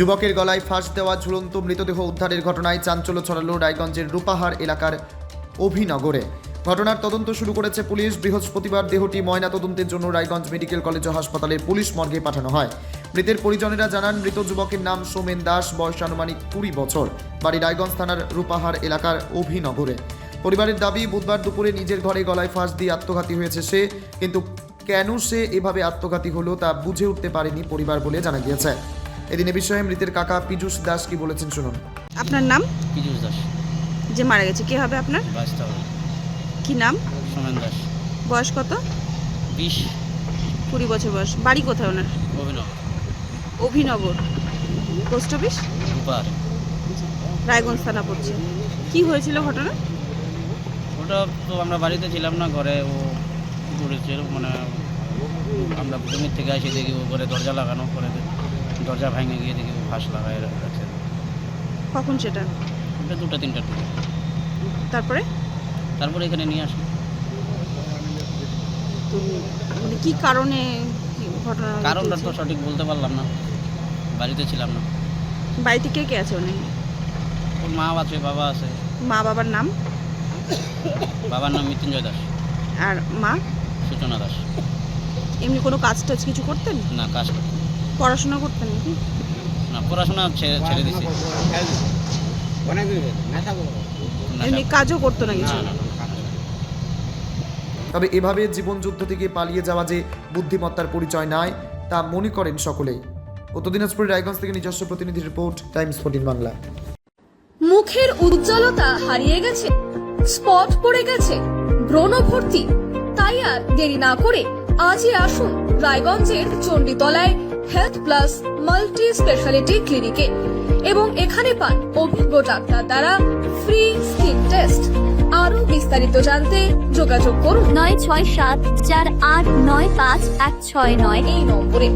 যুবকের গলায় ফাঁস দেওয়া ঝুলন্ত মৃতদেহ উদ্ধারের ঘটনায় চাঞ্চল্য ছড়ালো রায়গঞ্জের রূপাহার এলাকার অভিনগরে। ঘটনার তদন্ত শুরু করেছে পুলিশ। বৃহস্পতিবার দেহটি ময়না তদন্তের জন্য রায়গঞ্জ মেডিকেল কলেজ ও হাসপাতালের পুলিশ মর্গে পাঠানো হয়। মৃতের পরিজনেরা জানান, মৃত যুবকের নাম সোমেন দাস, বয়স আনুমানিক কুড়ি বছর। বাড়ি রায়গঞ্জ থানার রূপাহার এলাকার অভিনগরে। পরিবারের দাবি, বুধবার দুপুরে নিজের ঘরে গলায় ফাঁস দিয়ে আত্মঘাতী হয়েছে সে, কিন্তু কেন সে এভাবে আত্মঘাতী হলো তা বুঝে উঠতে পারেনি পরিবার বলে জানা গিয়েছে। এদিন এ বিষয়ে মৃতের কাকা পীযূষ দাস কি বলেছেন শুনুন। আপনার নাম? পীযুষ দাস। যে মারা গেছে কে হবে আপনার? কি নাম? সোমেন দাস। বয়স কত? বিশ। কুড়ি বছর বয়স। বাড়ি কোথায় ওনার? অভিনব। অভিনগর পোস্ট অফিস? রায়গঞ্জ থানা পড়ছে। কি হয়েছিল ঘটনা? ওটা তো আমরা বাড়িতে ছিলাম না ঘরে ও করেছে মানে আমরা জমির থেকে আসি দেখি ও ঘরে দরজা লাগানো করে দরজা ভেঙে গিয়ে দেখি ফাঁস লাগাই রাখছে। কখন সেটা? ওটা দুটো তিনটার দিকে। তারপরে? তারপরে এখানে নিয়ে আসি। তো মানে কি কারণে কি ঘটনা কারণটা তো সঠিক বলতে পারলাম না। বাড়িতে ছিলাম না। বাড়িতে কে কে আছে উনি? ওর মা আছে বাবা আছে। মা বাবার নাম? বাবার নাম মৃত্যুঞ্জয় দাস। আর মা? সূচনা দাস। এমনি কোনো কাজ টাজ কিছু করতেন? না কাজ করতো না। পড়াশোনা করতেন নাকি? না পড়াশোনা ছেড়ে দিছি। এমনি কাজও করতো না কিছু তবে এভাবে জীবনযুদ্ধ থেকে পালিয়ে যাওয়া যে বুদ্ধিমত্তার পরিচয় নয় তা মনে করেন সকলেই। উত্তর দিনাজপুরের রায়গঞ্জ থেকে নিজস্ব প্রতিনিধি রিপোর্ট টাইমস ফোর্টিন বাংলা। মুখের উজ্জ্বলতা হারিয়ে গেছে স্পট পড়ে গেছে ব্রণ ভর্তি তাই আর দেরি না করে আজই আসুন রায়গঞ্জের চণ্ডীতলায় হেলথ প্লাস মাল্টি স্পেশালিটি ক্লিনিকে এবং এখানে পান অভিজ্ঞ ডাক্তার দ্বারা ফ্রি স্কিন টেস্ট আরও বিস্তারিত জানতে যোগাযোগ করুন। নয় ছয় সাত চার আট নয় পাঁচ এক ছয় নয়। এই নম্বরে